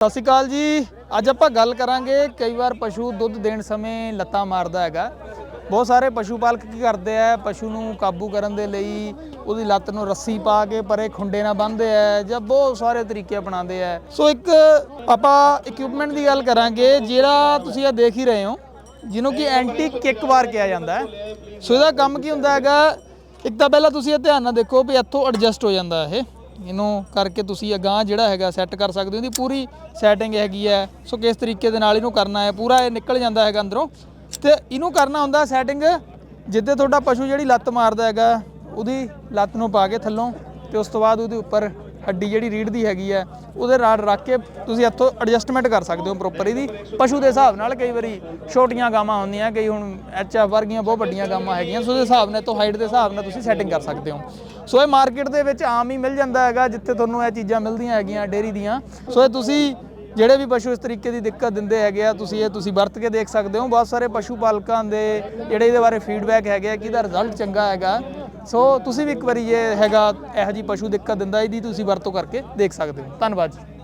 ਸਤਿ ਸ਼੍ਰੀ ਅਕਾਲ ਜੀ। ਅੱਜ ਆਪਾਂ ਗੱਲ ਕਰਾਂਗੇ ਕਈ ਵਾਰ ਪਸ਼ੂ ਦੁੱਧ ਦੇਣ ਸਮੇਂ ਲੱਤਾਂ ਮਾਰਦਾ ਹੈਗਾ। ਬਹੁਤ ਸਾਰੇ ਪਸ਼ੂ ਪਾਲਕ ਕੀ ਕਰਦੇ ਆ, ਪਸ਼ੂ ਨੂੰ ਕਾਬੂ ਕਰਨ ਦੇ ਲਈ ਉਹਦੀ ਲੱਤ ਨੂੰ ਰੱਸੀ ਪਾ ਕੇ ਪਰੇ ਖੁੰਡੇ ਨਾਲ ਬੰਨ੍ਹਦੇ ਆ ਜਾਂ ਬਹੁਤ ਸਾਰੇ ਤਰੀਕੇ ਅਪਣਾਉਂਦੇ ਆ। ਸੋ ਇੱਕ ਆਪਾਂ ਇਕਵਿਪਮੈਂਟ ਦੀ ਗੱਲ ਕਰਾਂਗੇ, ਜਿਹੜਾ ਤੁਸੀਂ ਇਹ ਦੇਖ ਹੀ ਰਹੇ ਹੋ, ਜਿਹਨੂੰ ਕਿ ਐਂਟੀ ਕਿੱਕ ਵਾਰ ਕਿਹਾ ਜਾਂਦਾ ਹੈ। ਸੋ ਇਹਦਾ ਕੰਮ ਕੀ ਹੁੰਦਾ ਹੈਗਾ, ਇੱਕ ਤਾਂ ਪਹਿਲਾਂ ਤੁਸੀਂ ਇਹ ਧਿਆਨ ਨਾਲ ਦੇਖੋ ਵੀ ਇੱਥੋਂ ਐਡਜਸਟ ਹੋ ਜਾਂਦਾ ਇਹ। ਇਹਨੂੰ ਕਰਕੇ ਤੁਸੀਂ ਅਗਾਂਹ ਜਿਹੜਾ ਹੈਗਾ ਸੈੱਟ ਕਰ ਸਕਦੇ ਹੋ। ਇਹਦੀ ਪੂਰੀ ਸੈਟਿੰਗ ਹੈਗੀ ਹੈ। ਸੋ ਕਿਸ ਤਰੀਕੇ ਦੇ ਨਾਲ ਇਹਨੂੰ ਕਰਨਾ ਹੈ। ਪੂਰਾ ਇਹ ਨਿਕਲ ਜਾਂਦਾ ਹੈਗਾ ਅੰਦਰੋਂ। ਤੇ ਇਹਨੂੰ ਕਰਨਾ ਹੁੰਦਾ ਸੈਟਿੰਗ ਜਿੱਦੇ ਤੁਹਾਡਾ ਪਸ਼ੂ ਜਿਹੜੀ ਲੱਤ ਮਾਰਦਾ ਹੈਗਾ, ਉਹਦੀ ਲੱਤ ਨੂੰ ਪਾ ਕੇ ਥੱਲੋਂ ਤੇ ਉਸ ਤੋਂ ਬਾਅਦ ਉਹਦੇ ਉੱਪਰ ਹੱਡੀ ਜਿਹੜੀ ਰੀੜ ਦੀ ਹੈਗੀ ਹੈ, ਉਹਦੇ ਰਾੜ ਰੱਖ ਕੇ ਤੁਸੀਂ ਇੱਥੋਂ ਐਡਜਸਟਮੈਂਟ ਕਰ ਸਕਦੇ ਹੋ ਪ੍ਰੋਪਰ ਇਹਦੀ। ਪਸ਼ੂ ਦੇ ਹਿਸਾਬ ਨਾਲ ਕਈ ਵਾਰੀ ਛੋਟੀਆਂ ਗਾਵਾਂ ਹੁੰਦੀਆਂ, ਕਈ ਹੁਣ ਐਚਐਫ ਵਰਗੀਆਂ ਬਹੁਤ ਵੱਡੀਆਂ ਗਾਵਾਂ ਹੈਗੀਆਂ, ਸੋ ਉਹਦੇ ਹਿਸਾਬ ਨਾਲ ਤੋਂ ਹਾਈਟ ਦੇ ਹਿਸਾਬ ਨਾਲ ਤੁਸੀਂ ਸੈਟਿੰਗ ਕਰ ਸਕਦੇ ਹੋ। ਸੋ ਇਹ ਮਾਰਕੀਟ ਦੇ ਵਿੱਚ ਆਮ ਹੀ ਮਿਲ ਜਾਂਦਾ ਹੈਗਾ, ਜਿੱਥੇ ਤੁਹਾਨੂੰ ਇਹ ਚੀਜ਼ਾਂ ਮਿਲਦੀਆਂ ਹੈਗੀਆਂ, ਡੇਰੀ ਦੀਆਂ। ਸੋ ਇਹ ਤੁਸੀਂ ਜਿਹੜੇ ਵੀ ਪਸ਼ੂ ਇਸ ਤਰੀਕੇ ਦੀ ਦਿੱਕਤ ਦਿੰਦੇ ਹੈਗੇ ਆ, ਤੁਸੀਂ ਇਹ ਤੁਸੀਂ ਵਰਤ ਕੇ ਦੇਖ ਸਕਦੇ ਹੋ। ਬਹੁਤ ਸਾਰੇ ਪਸ਼ੂ ਪਾਲਕਾਂ ਦੇ ਜਿਹੜੇ ਇਹਦੇ ਬਾਰੇ ਫੀਡਬੈਕ ਹੈਗੇ ਆ ਕਿ ਇਹਦਾ ਰਿਜ਼ਲਟ ਚੰਗਾ ਹੈਗਾ। ਸੋ ਤੁਸੀਂ ਵੀ ਇੱਕ ਵਾਰੀ ਇਹ ਹੈਗਾ, ਇਹੋ ਜੀ ਪਸ਼ੂ ਦਿੱਕਤ ਦਿੰਦਾ, ਇਹਦੀ ਤੁਸੀਂ ਵਰਤੋਂ ਕਰਕੇ ਦੇਖ ਸਕਦੇ ਹੋ। ਧੰਨਵਾਦ ਜੀ।